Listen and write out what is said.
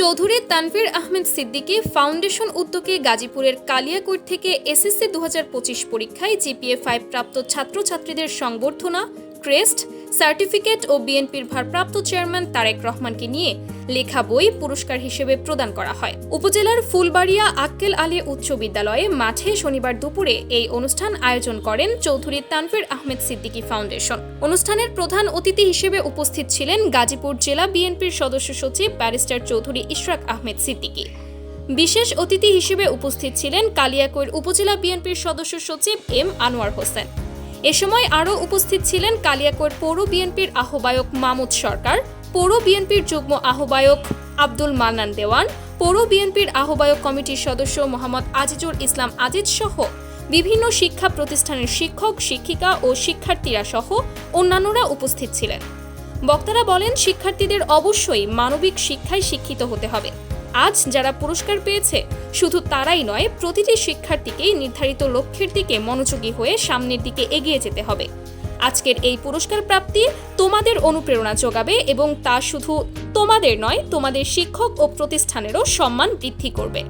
Chowdhury Tanvir Ahmed Siddiqui foundation উদ্যোগে গাজীপুরের কালিয়াকৈট থেকে এসএসসি দু হাজার পঁচিশ পরীক্ষায় জিপিএ ফাইভ প্রাপ্ত ছাত্রছাত্রীদের সংবর্ধনা ক্রেস্ট, সার্টিফিকেট ও বিএনপির ভারপ্রাপ্ত চেয়ারম্যান তারেক রহমানকে নিয়ে লেখা বই পুরস্কার হিসেবে প্রদান করা হয়। উপজেলার ফুলবাড়িয়া আক্কেল আলী উচ্চ বিদ্যালয়ে মাঠে শনিবার দুপুরে এই অনুষ্ঠান আয়োজন করেন চৌধুরী তানভীর আহমেদ সিদ্দিকী ফাউন্ডেশন। অনুষ্ঠানের প্রধান অতিথি হিসেবে উপস্থিত ছিলেন গাজীপুর জেলা বিএনপির সদস্য সচিব ব্যারিস্টার চৌধুরী ইশরাক আহমেদ সিদ্দিকী। বিশেষ অতিথি হিসেবে উপস্থিত ছিলেন কালিয়াকৈর উপজেলা বিএনপির সদস্য সচিব এম আনোয়ার হোসেন। এ সময় আরও উপস্থিত ছিলেন কালিয়াকৈর পৌর বিএনপির আহ্বায়ক মামুদ সরকার, পৌর বিএনপির যুগ্ম আহ্বায়ক আব্দুল মান্নান দেওয়ান, পৌর বিএনপির আহ্বায়ক কমিটির সদস্য মোহাম্মদ আজিজুল ইসলাম আজিজ সহ বিভিন্ন শিক্ষা প্রতিষ্ঠানের শিক্ষক, শিক্ষিকা ও শিক্ষার্থীরা সহ অন্যান্যরা উপস্থিত ছিলেন। বক্তারা বলেন, শিক্ষার্থীদের অবশ্যই মানবিক শিক্ষায় শিক্ষিত হতে হবে। আজ যারা পুরস্কার পেয়েছে, শুধু তারাই নয়, প্রতিটি শিক্ষার্থীকেই নির্ধারিত লক্ষ্যের দিকে মনোযোগী হয়ে সামনের দিকে এগিয়ে যেতে হবে। আজকের এই পুরস্কার প্রাপ্তি তোমাদের অনুপ্রেরণা যোগাবে এবং তা শুধু তোমাদের নয়, তোমাদের শিক্ষক ও প্রতিষ্ঠানেরও সম্মান বৃদ্ধি করবে।